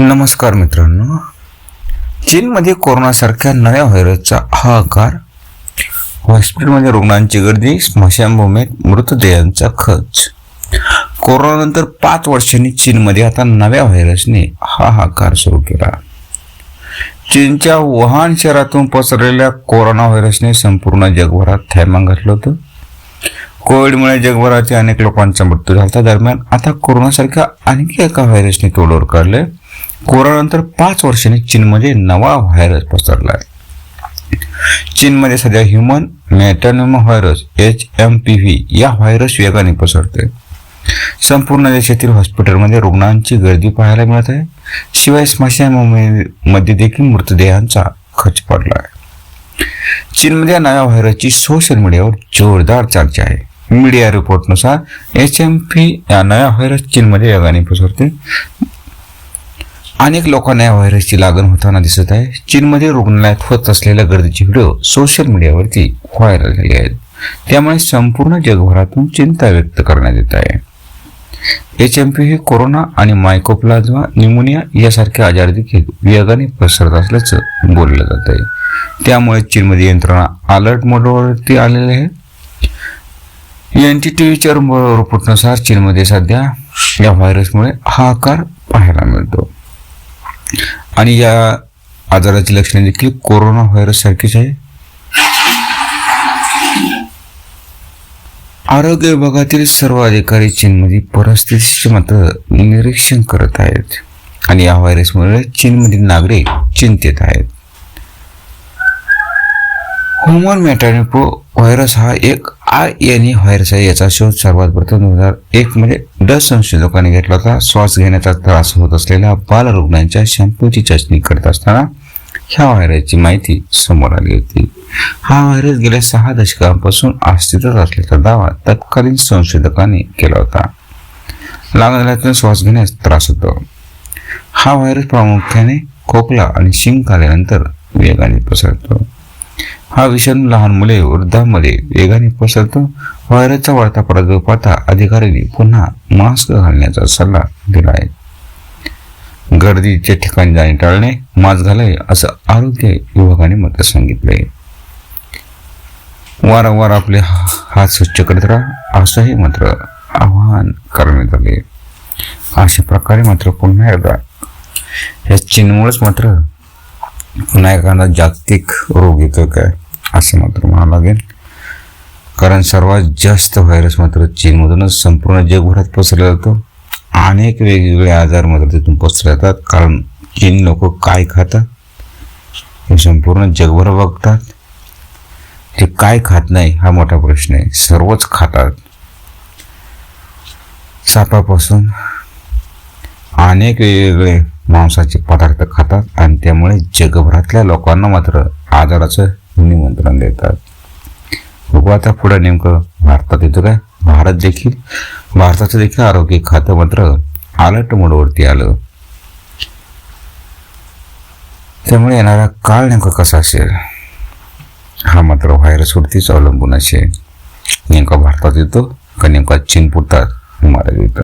नमस्कार मित्रांनो. चीनमध्ये कोरोनासारख्या नव्या व्हायरसचा हा आकार हॉस्पिटलमध्ये रुग्णांची गर्दी स्मशानभूमीत मृतदेहांचा खच. कोरोनानंतर पाच वर्षांनी चीनमध्ये आता नव्या व्हायरसने हा आकार सुरू केला. चीनच्या वुहान शहरातून पसरलेल्या कोरोना व्हायरसने संपूर्ण जगभरात थैमान घातलं होतं. कोविडमुळे जगभरातील अनेक लोकांचा मृत्यू झाला. दरम्यान आता कोरोनासारख्या आणखी एका व्हायरसने तोडवर काढले कोरोनानंतर पाच वर्षांनी चीनमध्ये नवा व्हायरस पसरला आहे चीनमध्ये सध्या human metapneumovirus H M P V या व्हायरस वेगाने पसरते संपूर्ण देशातील हॉस्पिटलमध्ये रुग्णांची गर्दी पाहायला मिळत आहे. शिवाय स्मशानभूमीमध्ये देखील मृतदेहांचा खच पडला आहे चीनमध्ये या नव्या व्हायरसची सोशल मीडियावर जोरदार चर्चा आहे. मीडिया रिपोर्टनुसार एच एम पी या नव्या व्हायरस चीनमध्ये वेगाने पसरते अनेक लोकांना या व्हायरसची लागण होताना दिसत आहे. चीनमध्ये रुग्णालयात होत असलेल्या गर्दीचे व्हिडिओ सोशल मीडियावरती व्हायरल झाले आहेत. त्यामुळे संपूर्ण जगभरातून चिंता व्यक्त करण्यात येत आहे. एच एम पी हे कोरोना आणि मायकोप्लाझ्मा न्यूमोनिया यासारखे आजार देखील वेगाने पसरत असल्याचं बोललं जात आहे. त्यामुळे चीनमध्ये यंत्रणा अलर्ट मोडवरती आलेले आहे. एन टी टी व्हीच्या रिपोर्टनुसार चीनमध्ये सध्या या व्हायरसमुळे हाहाकार पाहायला मिळतो. आणि या आजाराची लक्षणे देखील कोरोना व्हायरस सारखीच आहे. आरोग्य विभागातील सर्व अधिकारी चीनमध्ये परिस्थितीचे मात्र निरीक्षण करत आहेत. आणि या व्हायरसमुळे चीनमधील नागरिक चिंतेत आहेत. ह्युमन मेटॅनिपो व्हायरस हा एक आय एन ए व्हायरस आहे याचा शोध सर्वात प्रथम दोन हजार एक मध्ये डस संशोधकांनी घेतला होता. श्वास घेण्याचा त्रास होत असलेल्या बालरुग्णांच्या शॅम्पूची चाचणी करत असताना ह्या व्हायरसची माहिती समोर आली होती. हा व्हायरस गेल्या सहा दशकांपासून अस्तित्वात असल्याचा दावा तत्कालीन संशोधकांनी केला होता. लागल्यातून श्वास घेण्यास त्रास होतो. हा व्हायरस प्रामुख्याने खोकला आणि शिंक आल्यानंतर वेगाने पसरतो. हा विषाणू लहान मुले वृद्धांमध्ये वेगाने पसरतो. व्हायरसचा वाढता प्रादुर्भाव पाहता अधिकाऱ्यांनी पुन्हा मास्क घालण्याचा सल्ला दिला आहे. गर्दीच्या ठिकाणी जाणे टाळणे मास्क घालावे असं आरोग्य विभागाने मत सांगितलंय वारंवार आपले हात स्वच्छ करत राहा असंही मात्र आवाहन करण्यात आले अशा प्रकारे मात्र पुन्हा एकदा या चीनमुळेच मात्र पुन्हा एखादा जागतिक रोग येतो काय? असं मात्र म्हणावं लागेल. कारण सर्वात जास्त व्हायरस मात्र चीनमधूनच संपूर्ण जगभरात पसरला जातो. अनेक वेगवेगळे आजार मात्र तिथून पसरले जातात कारण चीन लोक काय खातात? हे संपूर्ण जगभर बघतात. ते काय खात नाही हा मोठा प्रश्न आहे. सर्वच खातात. सापापासून अनेक वेगवेगळे मांसाचे पदार्थ खातात आणि त्यामुळे जगभरातल्या लोकांना मात्र आजाराचं निमंत्रण देतात. बघू आता पुढे नेमकं भारतात येतं काय? भारत देखील भारताचं देखील आरोग्य खातं मात्र अलर्ट मोडवरती आलं. त्यामुळे येणारा काळ नेमका कसा असेल? हा मात्र व्हायरसवरतीच अवलंबून असेल. नेमका भारतात येतो का नेमका चीन पुरतात मला येतं.